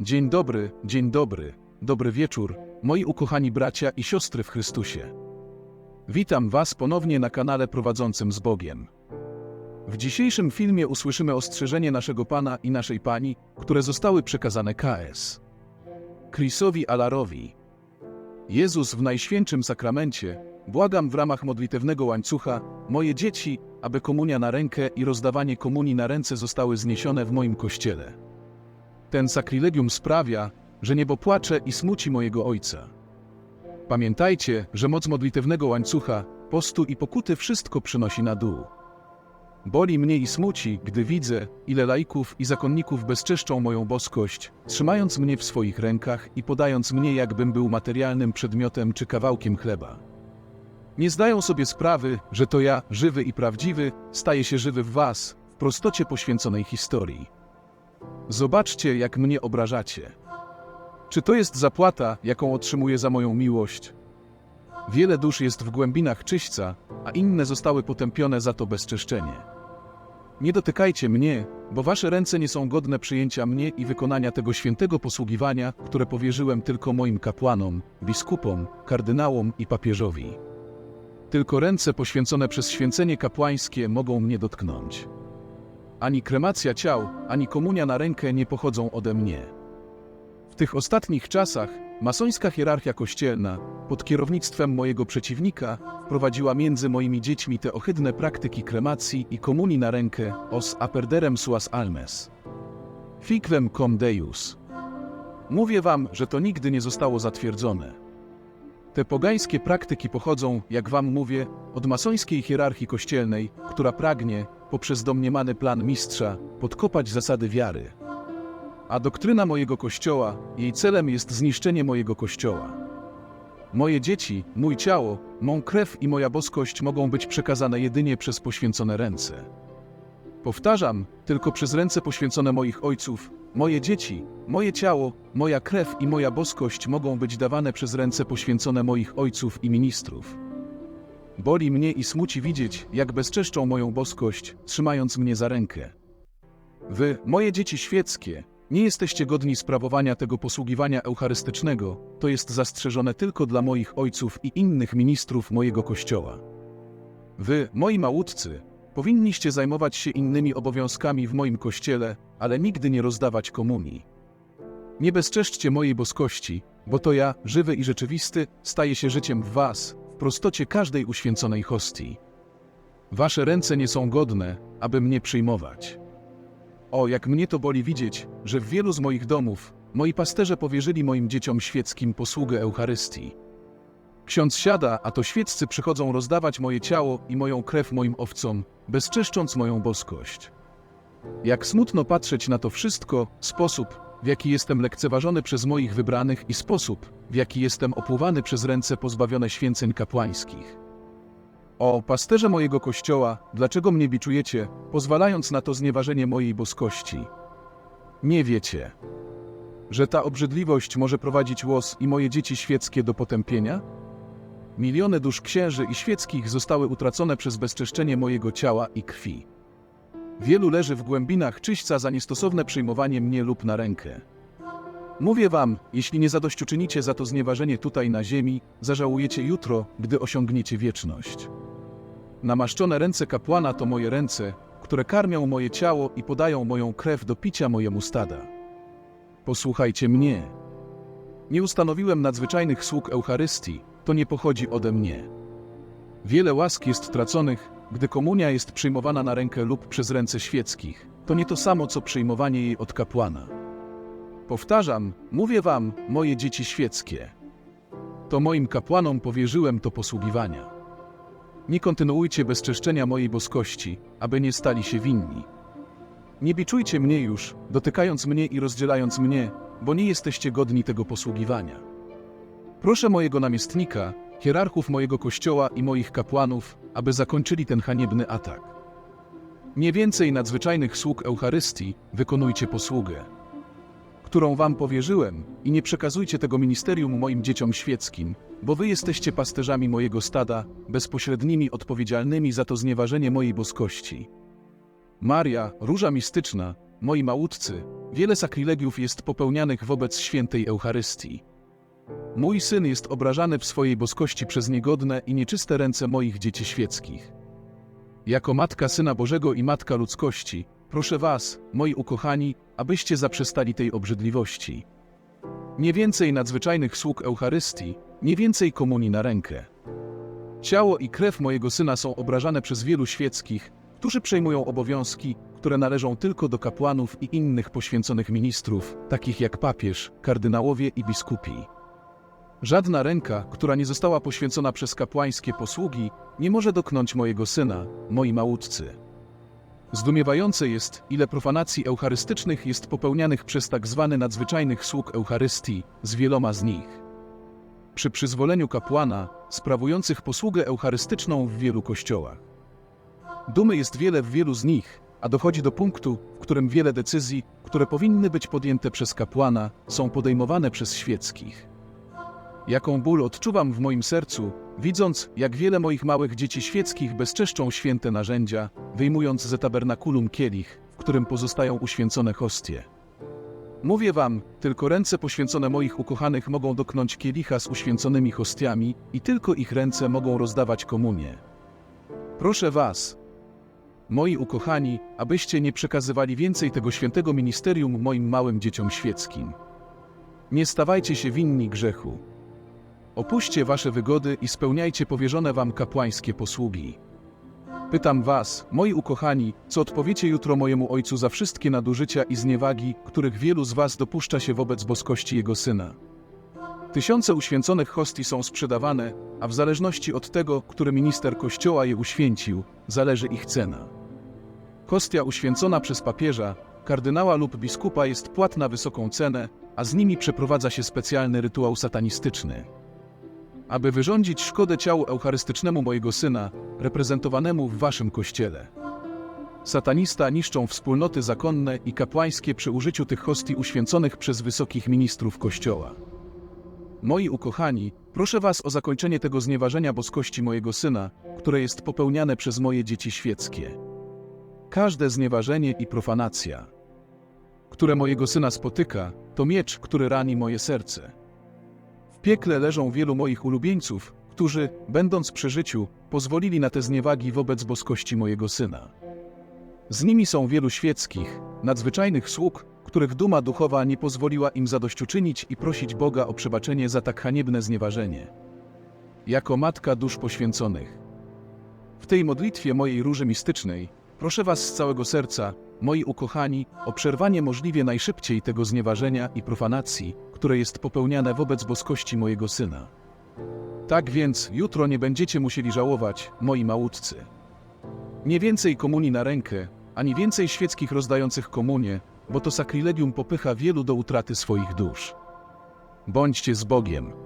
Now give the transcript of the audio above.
Dzień dobry, dzień dobry, dobry wieczór, moi ukochani bracia i siostry w Chrystusie. Witam Was ponownie na kanale prowadzącym z Bogiem. W dzisiejszym filmie usłyszymy ostrzeżenie naszego Pana i naszej Pani, które zostały przekazane KS. Chrisowi Alarowi. Jezus w Najświętszym Sakramencie, błagam w ramach modlitewnego łańcucha, moje dzieci, aby komunia na rękę i rozdawanie komunii na ręce zostały zniesione w moim kościele. Ten sakrilegium sprawia, że niebo płacze i smuci mojego Ojca. Pamiętajcie, że moc modlitewnego łańcucha, postu i pokuty wszystko przynosi na dół. Boli mnie i smuci, gdy widzę, ile laików i zakonników bezczeszczą moją boskość, trzymając mnie w swoich rękach i podając mnie, jakbym był materialnym przedmiotem czy kawałkiem chleba. Nie zdają sobie sprawy, że to ja, żywy i prawdziwy, staję się żywy w Was, w prostocie poświęconej historii. Zobaczcie, jak mnie obrażacie. Czy to jest zapłata, jaką otrzymuję za moją miłość? Wiele dusz jest w głębinach czyśćca, a inne zostały potępione za to bezczeszczenie. Nie dotykajcie mnie, bo wasze ręce nie są godne przyjęcia mnie i wykonania tego świętego posługiwania, które powierzyłem tylko moim kapłanom, biskupom, kardynałom i papieżowi. Tylko ręce poświęcone przez święcenie kapłańskie mogą mnie dotknąć. Ani kremacja ciał, ani komunia na rękę nie pochodzą ode mnie. W tych ostatnich czasach masońska hierarchia kościelna, pod kierownictwem mojego przeciwnika, wprowadziła między moimi dziećmi te ohydne praktyki kremacji i komunii na rękę os aperderem suas almes. Fiquem com Deus. Mówię wam, że to nigdy nie zostało zatwierdzone. Te pogańskie praktyki pochodzą, jak wam mówię, od masońskiej hierarchii kościelnej, która pragnie, poprzez domniemany plan mistrza, podkopać zasady wiary. A doktryna mojego kościoła, jej celem jest zniszczenie mojego kościoła. Moje dzieci, mój ciało, mą krew i moja boskość mogą być przekazane jedynie przez poświęcone ręce. Powtarzam, tylko przez ręce poświęcone moich ojców, moje dzieci, moje ciało, moja krew i moja boskość mogą być dawane przez ręce poświęcone moich ojców i ministrów. Boli mnie i smuci widzieć, jak bezczeszczą moją boskość, trzymając mnie za rękę. Wy, moje dzieci świeckie, nie jesteście godni sprawowania tego posługiwania eucharystycznego, to jest zastrzeżone tylko dla moich ojców i innych ministrów mojego kościoła. Wy, moi małutcy, powinniście zajmować się innymi obowiązkami w moim kościele, ale nigdy nie rozdawać komunii. Nie bezczeszczcie mojej boskości, bo to ja, żywy i rzeczywisty, staję się życiem w was, w prostocie każdej uświęconej hostii. Wasze ręce nie są godne, aby mnie przyjmować. O, jak mnie to boli widzieć, że w wielu z moich domów moi pasterze powierzyli moim dzieciom świeckim posługę Eucharystii. Ksiądz siada, a to świeccy przychodzą rozdawać moje ciało i moją krew moim owcom, bezczeszcząc moją boskość. Jak smutno patrzeć na to wszystko, sposób, w jaki jestem lekceważony przez moich wybranych i sposób, w jaki jestem opływany przez ręce pozbawione święceń kapłańskich. O, pasterze mojego kościoła, dlaczego mnie biczujecie, pozwalając na to znieważenie mojej boskości? Nie wiecie, że ta obrzydliwość może prowadzić łos i moje dzieci świeckie do potępienia? Miliony dusz księży i świeckich zostały utracone przez bezczeszczenie mojego ciała i krwi. Wielu leży w głębinach czyśćca za niestosowne przyjmowanie mnie lub na rękę. Mówię wam, jeśli nie zadośćuczynicie za to znieważenie tutaj na ziemi, zażałujecie jutro, gdy osiągniecie wieczność. Namaszczone ręce kapłana to moje ręce, które karmią moje ciało i podają moją krew do picia mojemu stada. Posłuchajcie mnie. Nie ustanowiłem nadzwyczajnych sług Eucharystii, to nie pochodzi ode mnie. Wiele łask jest traconych, gdy komunia jest przyjmowana na rękę lub przez ręce świeckich. To nie to samo, co przyjmowanie jej od kapłana. Powtarzam, mówię wam, moje dzieci świeckie. To moim kapłanom powierzyłem to posługiwania. Nie kontynuujcie bezczeszczenia mojej boskości, aby nie stali się winni. Nie biczujcie mnie już, dotykając mnie i rozdzielając mnie, bo nie jesteście godni tego posługiwania. Proszę mojego namiestnika, hierarchów mojego kościoła i moich kapłanów, aby zakończyli ten haniebny atak. Nie więcej nadzwyczajnych sług Eucharystii, wykonujcie posługę, którą wam powierzyłem, i nie przekazujcie tego ministerium moim dzieciom świeckim, bo wy jesteście pasterzami mojego stada, bezpośrednimi odpowiedzialnymi za to znieważenie mojej boskości. Maria, róża mistyczna, moi małutcy, wiele sakrilegiów jest popełnianych wobec świętej Eucharystii. Mój syn jest obrażany w swojej boskości przez niegodne i nieczyste ręce moich dzieci świeckich. Jako matka Syna Bożego i matka ludzkości, proszę was, moi ukochani, abyście zaprzestali tej obrzydliwości. Nie więcej nadzwyczajnych sług Eucharystii, nie więcej komunii na rękę. Ciało i krew mojego syna są obrażane przez wielu świeckich, którzy przejmują obowiązki, które należą tylko do kapłanów i innych poświęconych ministrów, takich jak papież, kardynałowie i biskupi. Żadna ręka, która nie została poświęcona przez kapłańskie posługi, nie może dotknąć mojego syna, moi małutcy. Zdumiewające jest, ile profanacji eucharystycznych jest popełnianych przez tak zwany nadzwyczajnych sług Eucharystii, z wieloma z nich. Przy przyzwoleniu kapłana, sprawujących posługę eucharystyczną w wielu kościołach. Dumy jest wiele w wielu z nich, a dochodzi do punktu, w którym wiele decyzji, które powinny być podjęte przez kapłana, są podejmowane przez świeckich. Jaką ból odczuwam w moim sercu, widząc, jak wiele moich małych dzieci świeckich bezczeszczą święte narzędzia, wyjmując ze tabernakulum kielich, w którym pozostają uświęcone hostie. Mówię wam, tylko ręce poświęcone moich ukochanych mogą doknąć kielicha z uświęconymi hostiami i tylko ich ręce mogą rozdawać komunię. Proszę was, moi ukochani, abyście nie przekazywali więcej tego świętego ministerium moim małym dzieciom świeckim. Nie stawajcie się winni grzechu. Opuśćcie wasze wygody i spełniajcie powierzone wam kapłańskie posługi. Pytam was, moi ukochani, co odpowiecie jutro mojemu ojcu za wszystkie nadużycia i zniewagi, których wielu z was dopuszcza się wobec boskości jego syna. Tysiące uświęconych hostii są sprzedawane, a w zależności od tego, który minister kościoła je uświęcił, zależy ich cena. Hostia uświęcona przez papieża, kardynała lub biskupa jest płatna wysoką cenę, a z nimi przeprowadza się specjalny rytuał satanistyczny. Aby wyrządzić szkodę ciału eucharystycznemu mojego syna, reprezentowanemu w waszym kościele. Satanista niszczą wspólnoty zakonne i kapłańskie przy użyciu tych hostii uświęconych przez wysokich ministrów kościoła. Moi ukochani, proszę was o zakończenie tego znieważenia boskości mojego syna, które jest popełniane przez moje dzieci świeckie. Każde znieważenie i profanacja, które mojego syna spotyka, to miecz, który rani moje serce. Piekle leżą wielu moich ulubieńców, którzy, będąc przy życiu, pozwolili na te zniewagi wobec boskości mojego syna. Z nimi są wielu świeckich, nadzwyczajnych sług, których duma duchowa nie pozwoliła im zadośćuczynić i prosić Boga o przebaczenie za tak haniebne znieważenie. Jako matka dusz poświęconych. W tej modlitwie mojej róży mistycznej proszę Was z całego serca, moi ukochani, o przerwanie możliwie najszybciej tego znieważenia i profanacji, które jest popełniane wobec boskości mojego syna. Tak więc jutro nie będziecie musieli żałować, moi małutcy. Nie więcej komunii na rękę, ani więcej świeckich rozdających komunię, bo to sakrilegium popycha wielu do utraty swoich dusz. Bądźcie z Bogiem.